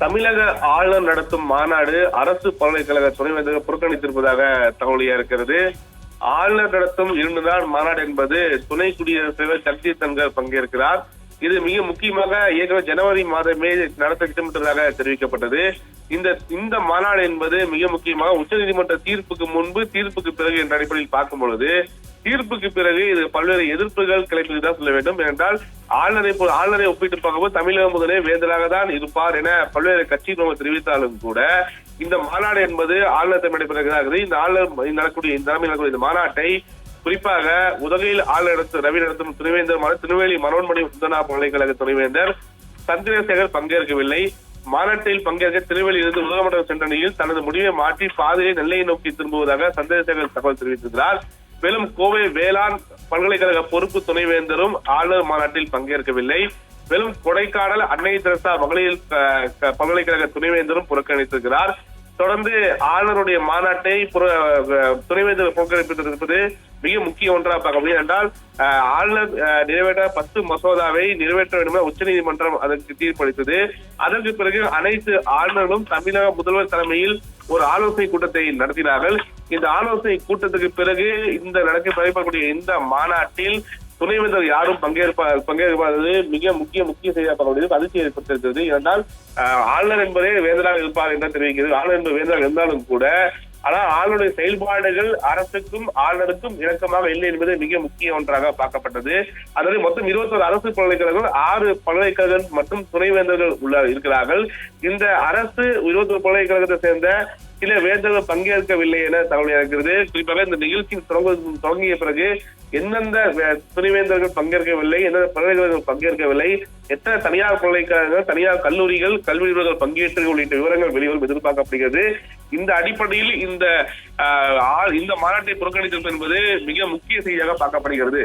தமிழக ஆளுநர் நடத்தும் மாநாடு அரசு பல்கலைக்கழக துணைவேந்தர் புறக்கணித்திருப்பதாக தகவலியா இருக்கிறது. ஆளுநர் நடத்தும் இரண்டு நாள் மாநாடு என்பது துணை குடியரசு தலைவர் ஜக்தீப் தன்கர் பங்கேற்கிறார். இது மிக முக்கியமாக ஏற்கனவே ஜனவரி மாதமே நடத்த திட்டமிட்டதாக தெரிவிக்கப்பட்டது. இந்த இந்த மாநாடு என்பது மிக முக்கியமாக உச்சநீதிமன்ற தீர்ப்புக்கு முன்பு தீர்ப்புக்கு பிறகு என்ற அடிப்படையில் பார்க்கும் பொழுது தீர்ப்புக்கு பிறகு இது பல்வேறு எதிர்ப்புகள் கிளப்பியது தான் சொல்ல வேண்டும். என்றால் ஆளுநரை ஆளுநரை ஒப்பிட்டு பார்க்கும்போது தமிழக முதலே வேந்தராக தான் இருப்பார் என பல்வேறு கட்சி தெரிவித்தாலும் கூட இந்த மாநாடு என்பது ஆளுநர் தலைமை இந்த ஆளுநர் நடக்கூடிய நடக்கக்கூடிய இந்த தலைமையில் நடக்கூடிய இந்த மாநாட்டை குறிப்பாக உதகையில் ஆளுநர் நடத்தும் ரவி நடத்தும் துணைவேந்தர் திருநெல்வேலி மனோன்மணி சுந்தனா பல்கலைக்கழக துணைவேந்தர் சந்திரசேகர் பங்கேற்கவில்லை. மாநாட்டில் பங்கேற்க திருநெல்வேலியிலிருந்து உதகமண்டலம் சென்ற நிலையில் தனது முடிவை மாற்றி பாதையை நெல்லையை நோக்கி திரும்புவதாக சந்திரசேகர் தகவல் தெரிவித்திருக்கிறார். மேலும் கோவை வேளாண் பல்கலைக்கழக பொறுப்பு துணைவேந்தரும் ஆளுநர் மாநாட்டில் பங்கேற்கவில்லை. மேலும் கொடைக்கானல் அன்னை தெரசா மகளிர் பல்கலைக்கழக துணைவேந்தரும் புறக்கணித்திருக்கிறார். தொடர்ந்து ஆளுநருடைய மாநாட்டை புற- துணைவேந்தர் புறக்கணிப்பித்திருப்பது மிக முக்கிய ஒன்றாக பார்க்க முடியும் என்றால் அஹ், ஆளுநர் அஹ், நிறைவேற்ற பத்து மசோதாவை நிறைவேற்ற வேண்டும் என உச்சநீதிமன்றம் அதற்கு தீர்ப்பளித்தது. அதற்கு பிறகு அனைத்து ஆளுநர்களும் தமிழக முதல்வர் தலைமையில் ஒரு ஆலோசனை கூட்டத்தை நடத்தினார்கள். இந்த ஆலோசனை கூட்டத்துக்கு பிறகு இந்த நடக்க நடைபெறக்கூடிய இந்த மாநாட்டில் துணைவேந்தர் யாரும் பங்கேற்ப பங்கேற்பாதது மிக முக்கிய முக்கிய செய்தியாக அதிர்ச்சி ஏற்பட்டிருக்கிறது ஏனென்றால் ஆளுநர் என்பதே வேந்தராக இருப்பார் என்று தெரிவிக்கிறது. ஆளுநர் என்பது வேந்தராக இருந்தாலும் கூட ஆனால் ஆளுநருடைய செயல்பாடுகள் அரசுக்கும் ஆளுநருக்கும் இணக்கமாக இல்லை என்பது மிக முக்கிய ஒன்றாக பார்க்கப்பட்டது. அதாவது மொத்தம் இருபத்தொரு அரசு பல்கலைக்கழகங்கள் ஆறு பல்கலைக்கழகங்கள் மற்றும் துணைவேந்தர்கள் உள்ள இருக்கிறார்கள். இந்த அரசு இருபத்தொரு பல்கலைக்கழகத்தை சேர்ந்த சில வேந்தர்கள் பங்கேற்கவில்லை என தகவல் இருக்கிறது. குறிப்பாக இந்த நிகழ்ச்சி தொடங்கிய பிறகு எந்தெந்த துணைவேந்தர்கள் பங்கேற்கவில்லை எந்தெந்த பல்கலைக்கழகங்கள் பங்கேற்கவில்லை எத்தனை தனியார் பல்கலைக்கழகங்கள் தனியார் கல்லூரிகள் கல்வி நிறுவனங்கள் பங்கேற்று உள்ளிட்ட விவரங்கள் வெளிவரும் எதிர்பார்க்கப்படுகிறது. இந்த அடிப்படையில் இந்த ஆஹ், இந்த மாநாட்டை புறக்கணித்திருப்பது என்பது மிக முக்கிய செய்தியாக பார்க்கப்படுகிறது.